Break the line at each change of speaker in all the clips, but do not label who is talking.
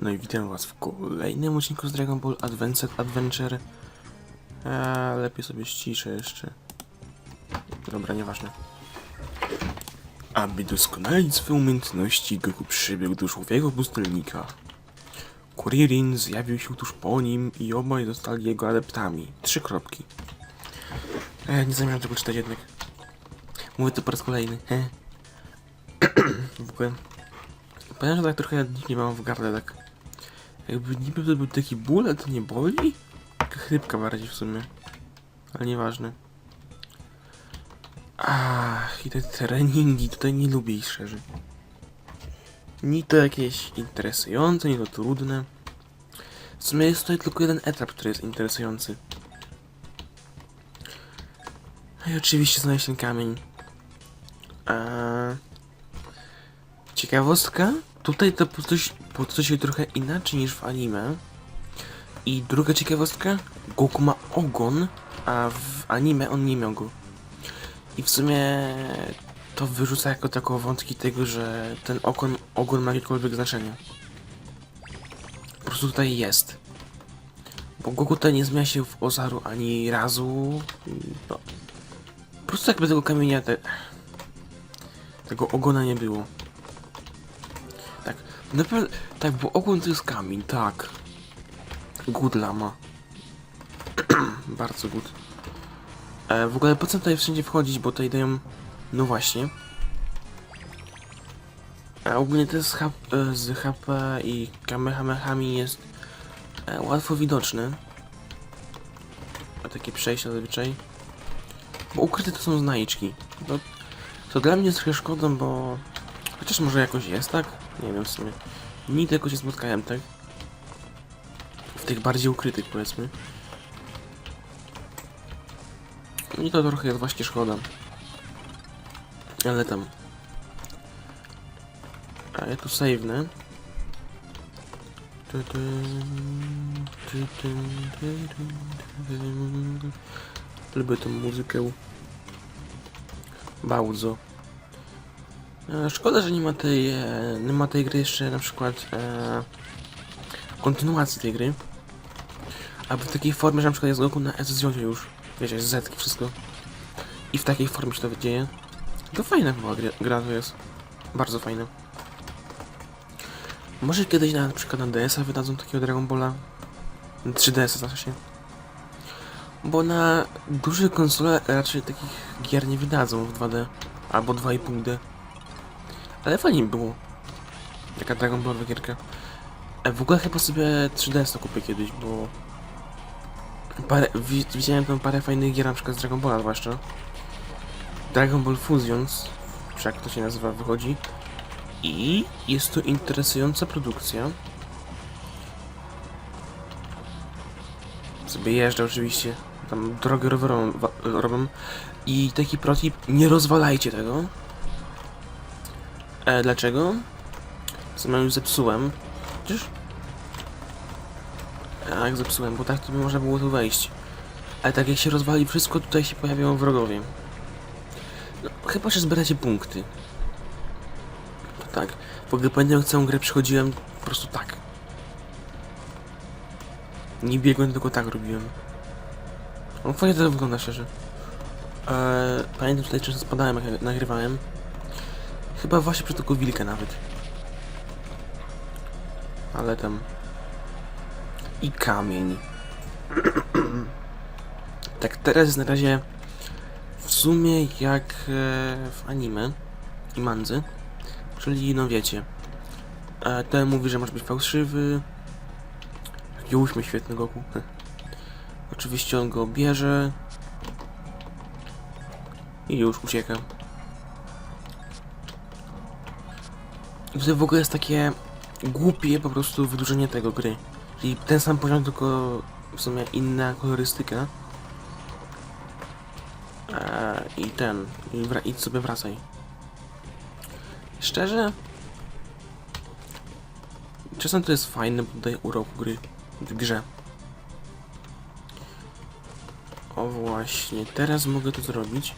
No i witam was w kolejnym odcinku z Dragon Ball Advanced Adventure. A, lepiej sobie ściszę jeszcze. Dobra, nieważne. Aby doskonalić swoje umiejętności, Goku przybiegł do żółwiego pustelnika. Kuririn zjawił się tuż po nim i obaj zostali jego adeptami. Trzy kropki. E, nie zamierzam tego czytać jednak. Mówię to po raz kolejny. He. w ogóle... Powiem, że tak trochę nie mam w gardle, tak... Jakby niby to był taki ból, ale to nie boli? Taka chrypka bardziej w sumie. Ale nieważne. Ach, i te treningi tutaj nie lubię ich szczerze. Ni to jakieś interesujące, ni to trudne. W sumie jest tutaj tylko jeden etap, który jest interesujący. No i oczywiście znaleźć ten kamień. Eee... Ciekawostka? Tutaj to po coś, po coś się trochę inaczej niż w anime. I druga ciekawostka? Goku ma ogon, a w anime on nie miał go. I w sumie to wyrzuca jako taką wątki tego, że ten ogon, ogon ma jakiekolwiek znaczenie. Po prostu tutaj jest. Bo Goku tutaj nie zmienia się w Ozaru ani razu. No. Po prostu jakby tego kamienia, te, tego ogona nie było. Tak, naprawdę, tak, bo ogon to jest kamień, tak. Good lama. Bardzo good. E, w ogóle po co tutaj wszędzie wchodzić, bo tutaj dają... No właśnie. A ogólnie to z, e, z HP i kamehamehami jest e, łatwo widoczny. A takie przejścia zazwyczaj. Bo ukryte to są znajdźki. To, to dla mnie jest trochę szkodą, bo... Chociaż może jakoś jest, tak? Nie wiem w sumie. Nigdy jakoś nie spotkałem, tak? W tych bardziej ukrytych, powiedzmy. No I to trochę jest właśnie szkoda. Ale tam. A ja tu save'nę. Lubię tą muzykę. Bardzo. E, Szkoda, że nie ma tej, e, nie ma tej gry jeszcze na przykład e, kontynuacji tej gry. Albo w takiej formie, że na przykład jest Goku na SZ już. Wiecie, z wszystko. I w takiej formie się to dzieje. To fajna była gra, gra to jest. Bardzo fajna. Może kiedyś na, na przykład na DS-a wydadzą takiego Dragon Balla. 3DS-a znaczy się. Bo na duże konsole raczej takich gier nie wydadzą w 2D. Albo 2,5D. Ale fajnie było. Taka Dragon Ballowa gierka. W ogóle chyba sobie 3DS to kupię kiedyś, bo... Parę, wi- widziałem tam parę fajnych gier, na przykład z Dragon Balla zwłaszcza. Dragon Ball Fusions, czy jak to się nazywa, wychodzi. I jest to interesująca produkcja. Sobie jeżdżę oczywiście. Tam drogę rowerową robią. I taki protip, nie rozwalajcie tego. E, dlaczego? Co już zepsułem. Chociaż... Tak, zepsułem, bo tak to by można było tu wejść. Ale tak jak się rozwali wszystko, tutaj się pojawiają wrogowie. No, chyba, że zbieracie punkty. Tak. W ogóle pamiętam, całą grę przychodziłem po prostu tak. Nie biegłem, tylko tak robiłem. No fajnie to wygląda szczerze. Eee, pamiętam, tutaj często spadałem, jak nagrywałem. Chyba właśnie przez tego wilka nawet. Ale tam... I kamień. tak teraz jest na razie w sumie jak e, w anime i mandzy. Czyli no wiecie. E, ten mówi, że masz być fałszywy. Jaki uśmiech świetny Goku. Oczywiście on go bierze. I już ucieka. I to w ogóle jest takie głupie po prostu wydłużenie tego gry. Czyli ten sam poziom, tylko w sumie inna kolorystyka. Eee, I ten, i idź sobie wracaj. Szczerze? Czasem to jest fajne, bo daje urok gry w grze. O właśnie, teraz mogę to zrobić.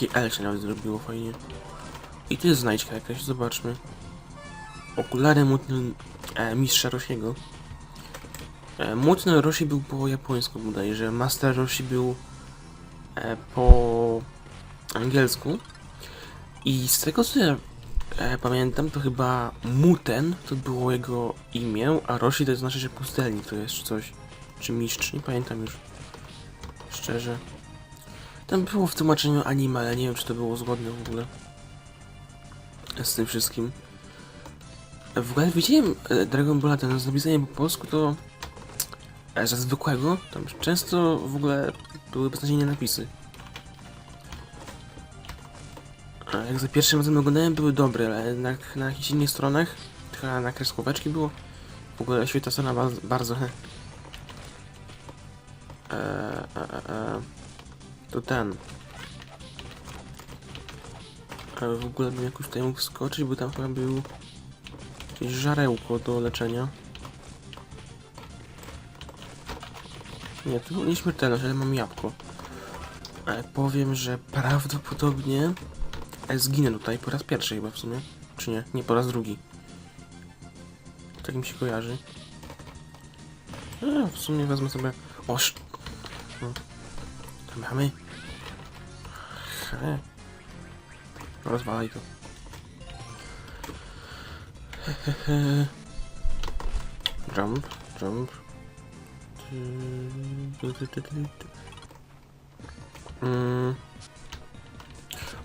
Okej. O, taki L się nawet zrobiło fajnie. I tu jest znajdźka jakaś, zobaczmy. Okulary mutny e, mistrza Rosiego. E, mutny Roshi był po japońsku bodajże, Master Roshi był e, po angielsku. I z tego co ja e, pamiętam, to chyba Muten to było jego imię, a Roshi to znaczy, że pustelnik to jest coś. Czy mistrz, nie pamiętam już. Szczerze. Tam było w tłumaczeniu anime, ale nie wiem czy to było zgodne w ogóle. Z tym wszystkim. W ogóle widziałem e, Dragon Balla ten z napisaniem po polsku, to e, za zwykłego, tam często w ogóle były beznadziejne napisy. A jak za pierwszym razem oglądałem, były dobre, ale jednak na jakichś innych stronach, chyba na kreskóweczki było, w ogóle świetna strona bardzo, bardzo he. E, e, e, e. To ten. Ale w ogóle bym jakoś tutaj mógł wskoczyć, bo tam chyba był jakieś żarełko do leczenia. Nie, było nieśmiertelność, ale mam jabłko. Ale powiem, że prawdopodobnie e, zginę tutaj po raz pierwszy chyba w sumie. Czy nie? Nie, po raz drugi. Tak mi się kojarzy. A, w sumie wezmę sobie... O, sz... no. To mamy. Rozwalaj to. Jump, jump. Mm.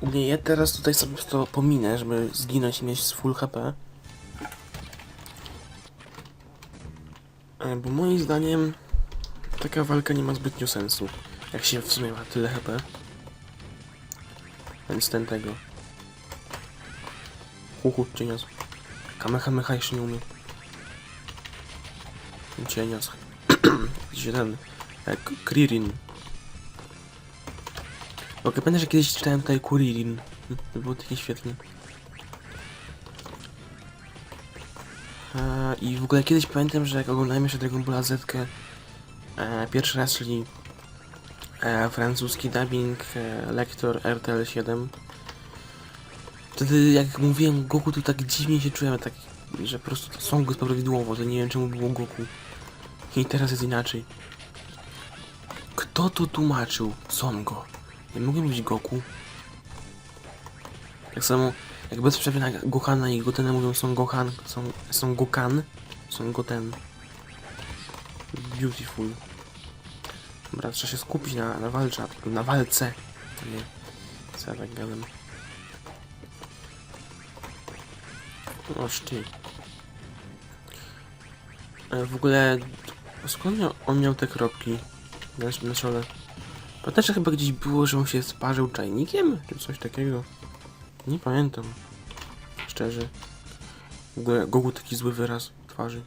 U mnie ja teraz tutaj sobie to pominę, żeby zginąć i mieć full HP. E, Bo moim zdaniem taka walka nie ma zbytnio sensu. Jak się w sumie ma tyle HP. Więc ten tego. Huhu, cienios. Kamehameha jeszcze nie umie. Cienios. Gdzie ten? E, K- Kririn. Bo pamiętam, że kiedyś czytałem tutaj Kuririn. To było takie świetne. E, I w ogóle kiedyś pamiętam, że jak oglądałem jeszcze Dragon Ball Z e, pierwszy raz, czyli e, francuski dubbing, e, lektor RTL 7. Wtedy jak mówiłem Goku, to tak dziwnie się czułem, tak, że po prostu to Son go prawidłowo, to nie wiem czemu było Goku. I teraz jest inaczej. Kto to tłumaczył? Songo. Nie mogę mówić Goku. Tak samo jak bez przerwy na Gohana i Gotena mówią są Gohan, są, są Gokan, są Goten. Beautiful. Dobra, trzeba się skupić na, na walce, na walce. Nie, co ja tak gadam. Oż ty. W ogóle, skąd on miał te kropki na, na czole? Pamiętasz, chyba gdzieś było, że on się sparzył czajnikiem? Czy coś takiego? Nie pamiętam. Szczerze. W ogóle Gogu taki zły wyraz twarzy.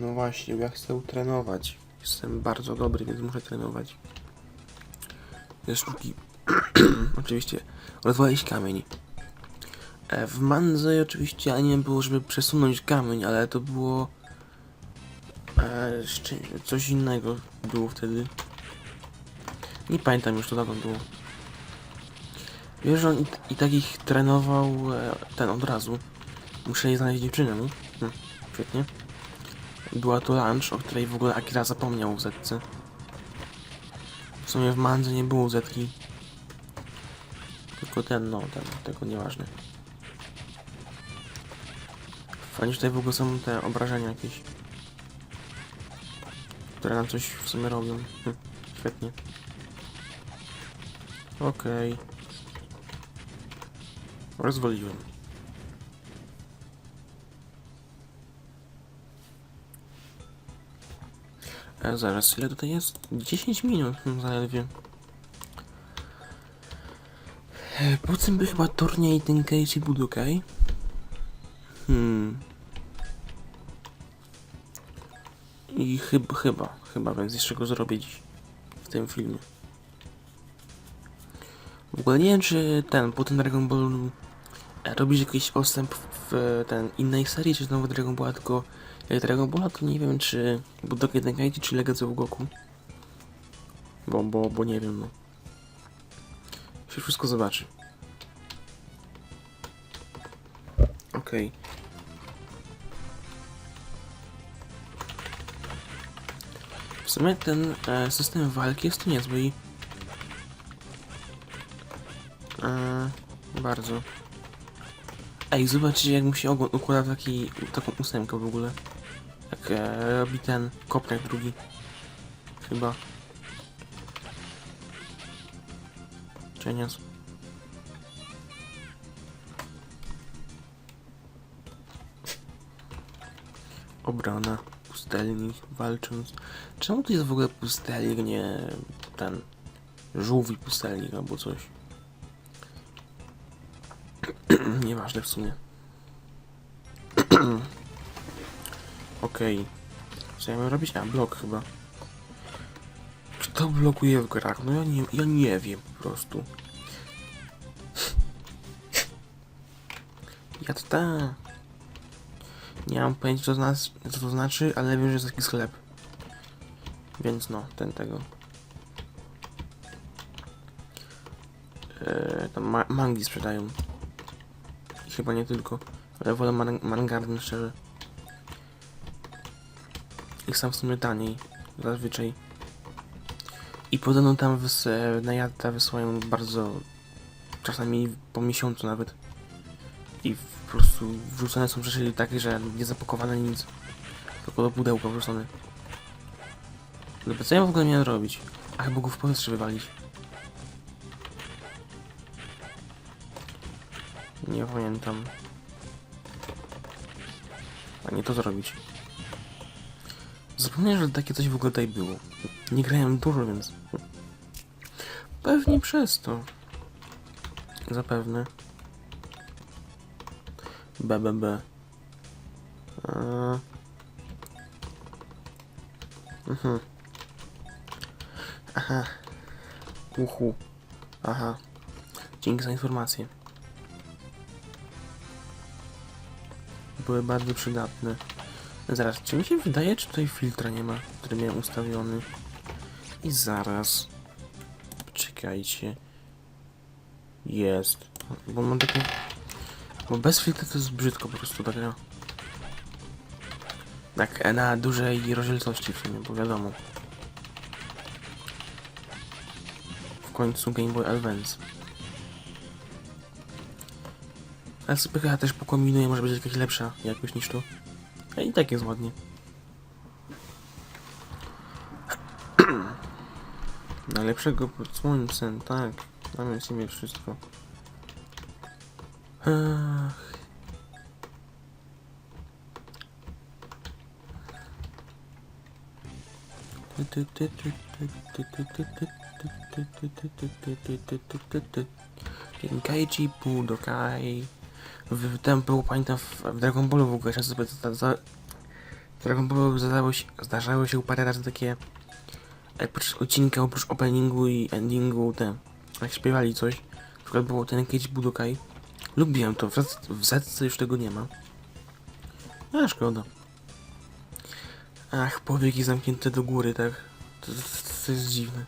No właśnie, ja chcę trenować. Jestem bardzo dobry, więc muszę trenować. Te sztuki. oczywiście rozwalić kamień. E, W Manze oczywiście anime było, żeby przesunąć kamień, ale to było e, coś innego było wtedy. Nie pamiętam już to dawno było. Wiesz, że on i, i tak ich trenował e, ten od razu. Musieli znaleźć dziewczynę. no. Hm, świetnie. Była to lunch, o której w ogóle Akira zapomniał w Zetce. W sumie w Mandze nie było Zetki. Tylko ten, no, ten, tego nieważne. Fajnie, że tutaj w ogóle są te obrażenia jakieś. Które nam coś w sumie robią. Hm, świetnie. Okej. Rozwaliłem. E, zaraz, ile tutaj jest? 10 minut hmm, zaledwie. E, po czym by chyba turniej Tenkaichi Budokai? Hmm. I chyba, chyba, chyba, więc jeszcze go zrobię dziś. W tym filmie. W ogóle nie wiem, czy ten, po tym Dragon Ball e, robisz jakiś postęp w ten innej serii, czy znowu Dragon Ball, tylko jak Dragon Ball, to nie wiem, czy Budokai Tenkaichi, czy Legacy of Goku. Bo, bo, bo nie wiem, no. Się wszystko zobaczy. Okej. W sumie ten e, system walki jest niezły i... E, bardzo. Ej, zobaczcie jak mu się układa w taki, taką ósemkę w ogóle. E, robi ten kopniak drugi. Chyba. Cienias. Obrona. Pustelnik walcząc. Czemu to jest w ogóle pustelnik, nie ten żółwi pustelnik albo coś? Nieważne w sumie. Okej. Co ja mam robić? A, blok chyba. Kto blokuje w grach? No ja nie, ja nie wiem po prostu. Ja to ta. Nie mam pojęcia co, co to znaczy, ale wiem, że jest taki sklep. Więc no, ten tego. Eee, tam ma mangi sprzedają. Chyba nie tylko. Ale wolę man szczerze. Ich sam w sumie taniej. Zazwyczaj. I podobno tam wys e, na jadta wysyłają bardzo czasami po miesiącu nawet. I po prostu wrzucone są rzeczy takie, że nie zapakowane nic. Tylko do pudełka wrzucone. Dobra, co ja w ogóle miałem robić? A chyba go w powietrze wywalić. Nie pamiętam. A nie to zrobić. Zapomniałem, że takie coś w ogóle tutaj było. Nie grałem dużo, więc... Pewnie przez to. Zapewne. BBB. Eee. Mhm. Aha. Uhu. Aha. Dzięki za informację. Były bardzo przydatne. Zaraz, czy mi się wydaje, czy tutaj filtra nie ma, który miałem ustawiony? I zaraz. Czekajcie. Jest. Bo mam takie... Bo bez filtra to jest brzydko po prostu ta gra. Tak, e, na dużej rozdzielczości w sumie, bo wiadomo. W końcu Game Boy Advance. Ale chyba też pokombinuję, może będzie jakaś lepsza jakoś niż to. A i tak jest ładnie. Najlepszego pod słońcem, tak. Mamy w sumie wszystko. Ach. Genkaiji Budokai w tym było pamiętam w, w Dragon Ballu w ogóle często sobie za, za, w Dragon Ballu zdarzało się, zdarzały się parę razy takie oprócz odcinka, oprócz openingu i endingu te jak śpiewali coś na przykład było ten Cage Budokai. Lubiłem to, w, w Zetce już tego nie ma. A szkoda. Ach, powieki zamknięte do góry, tak. To, to, to jest dziwne.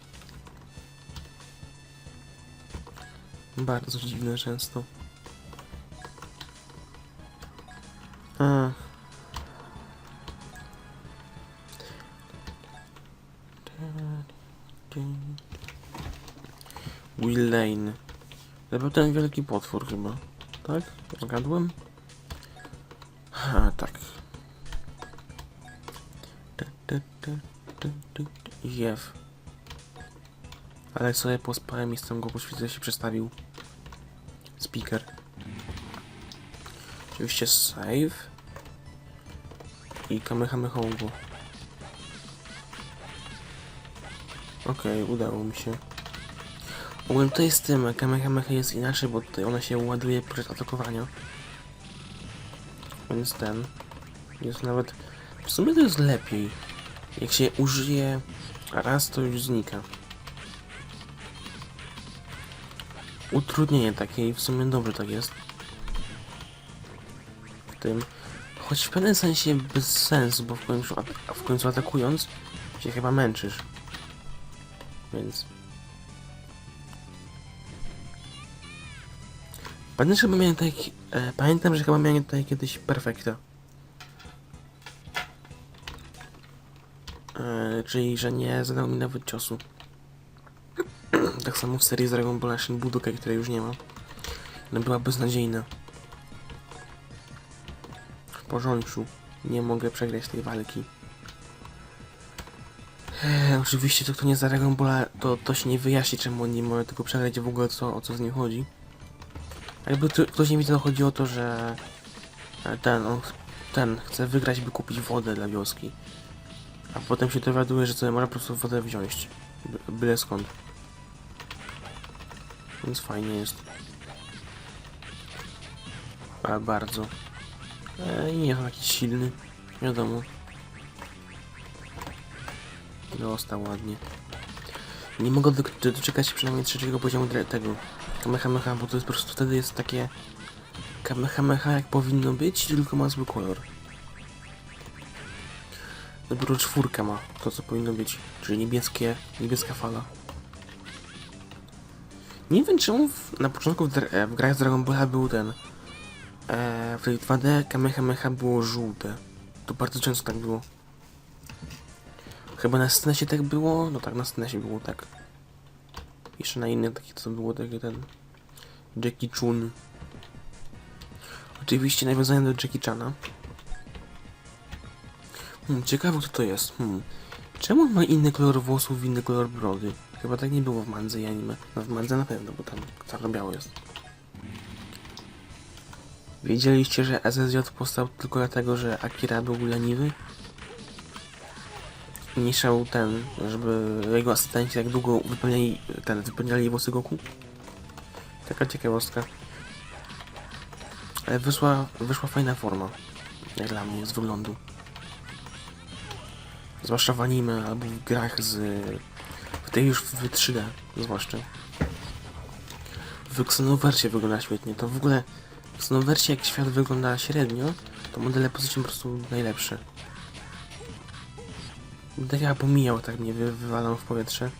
Bardzo dziwne często Will Lane. To był ten wielki potwór chyba. Tak? Zgadłem? A, tak. Jew. Ale sobie pospałem tym go poświęcę się przestawił. Speaker. Oczywiście save. I Kamehameha Okej, udało mi się. Ogólnie to jest tym, Kamehameha jest inaczej, bo tutaj ona się ładuje podczas atakowania. Więc ten jest nawet... W sumie to jest lepiej. Jak się użyje raz, to już znika. Utrudnienie takie i w sumie dobrze tak jest. W tym. Choć w pewnym sensie bez sensu, bo w końcu, w końcu atakując się chyba męczysz. Więc... Pamiętam, że chyba miałem tutaj, e, pamiętam, że chyba miałem tutaj kiedyś perfekta. E, czyli, że nie zadał mi nawet ciosu. tak samo w serii z Dragon Ball Shin Budokai, której już nie ma. No była beznadziejna. W porządku. Nie mogę przegrać tej walki. Eee, oczywiście to kto nie Dragon Balla, to, to się nie wyjaśni czemu nie może tylko przegrać w ogóle co, o co z nim chodzi. Jakby to, ktoś nie wiedział, chodzi o to, że e, ten, on, ten chce wygrać, by kupić wodę dla wioski. A potem się dowiaduje, że sobie może po prostu wodę wziąć. By, byle skąd. Więc fajnie jest. A bardzo. E, nie on jakiś silny. Wiadomo. Dostał ładnie. Nie mogę do, do, doczekać się przynajmniej trzeciego poziomu tego Kamehameha, bo to jest po prostu wtedy jest takie Kamehameha jak powinno być, tylko ma zły kolor. Dopiero czwórka ma to co powinno być, czyli niebieskie, niebieska fala. Nie wiem czemu w, na początku w, e, w grach z Dragon Balla był ten e, w tej 2D Kamehameha było żółte. To bardzo często tak było. Chyba na SNESie tak było? No tak, na SNESie było tak. Jeszcze na innym takie co było takie ten... Jackie Chun. Oczywiście nawiązanie do Jackie Chana. Hmm, ciekawe kto to jest. Hmm. Czemu on ma inny kolor włosów, inny kolor brody? Chyba tak nie było w Mandze i anime. No w Mandze na pewno, bo tam czarno-biało jest. Wiedzieliście, że SSJ powstał tylko dlatego, że Akira był leniwy? Mniejszał ten, żeby jego asystenci tak długo wypełniali, ten, wypełniali włosy Goku. Taka ciekawostka. Ale wyszła, wyszła fajna forma. Jak dla mnie, z wyglądu. Zwłaszcza w anime albo w grach z... W tej już w 3D, zwłaszcza. W Xenoversie wygląda świetnie. To w ogóle w Xenoversie jak świat wygląda średnio, to modele są po prostu najlepsze. Tak ja pomijał, tak mnie wy, wywalał w powietrze.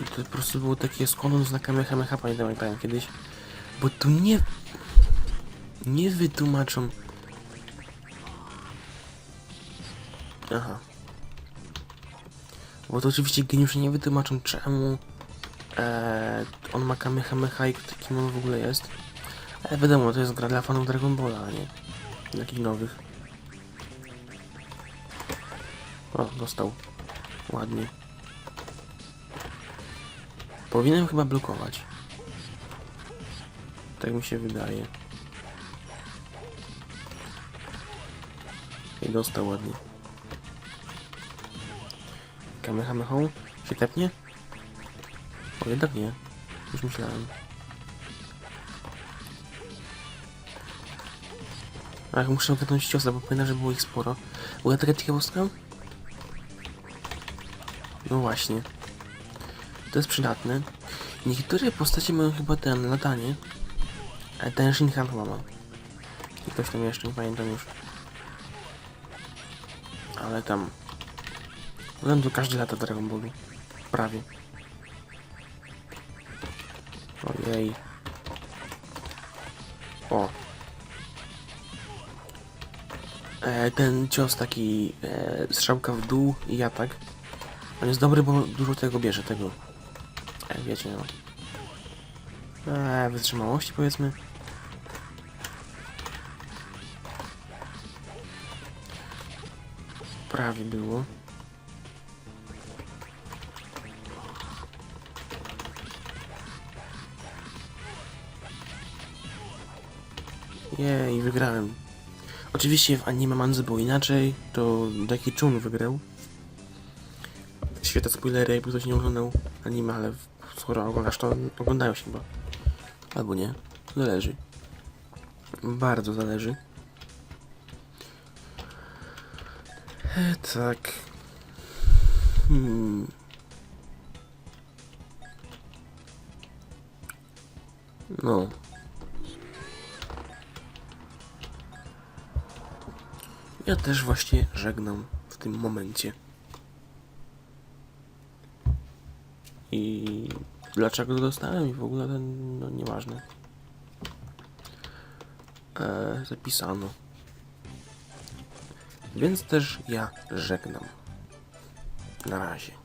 I to po prostu było takie skąd na Kamehameha, pamiętam jak grałem kiedyś. Bo tu nie... Nie wytłumaczą... Aha. Bo to oczywiście geniusze nie wytłumaczą czemu e, on ma Kamehameha i kim on w ogóle jest. Ale wiadomo, to jest gra dla fanów Dragon Balla, a nie dla jakichś nowych. O, dostał. Ładnie. Powinienem chyba blokować. Tak mi się wydaje. I dostał ładnie. Kamehamehą? Się tepnie? O, jednak nie. Już myślałem. Ach, muszę ogarnąć ciosa, bo pamiętam, że było ich sporo. Taka ciekawostka? No właśnie. To jest przydatne. Niektóre postacie mają chyba ten latanie. A ten Shinhan chyba ma. I ktoś tam jeszcze, nie pamiętam już. Ale tam... Wygląda każdy lata Dragon Ballu. Prawie. Ojej. O. E, ten cios taki e, strzałka w dół i atak. On jest dobry, bo dużo tego bierze, tego. E, wiecie, no. E, wytrzymałości powiedzmy. Prawie było. Jej, wygrałem. Oczywiście w anime Manzy było inaczej, to Daki Chun wygrał. Świetne spoilery, jakby ktoś nie oglądał anime, ale skoro oglądasz to oglądają się chyba. Albo nie. Zależy. Bardzo zależy. E, tak. Hmm. No. Ja też właśnie żegnam w tym momencie. I dlaczego go dostałem i w ogóle ten, no nieważne. E, zapisano. Więc też ja żegnam. Na razie.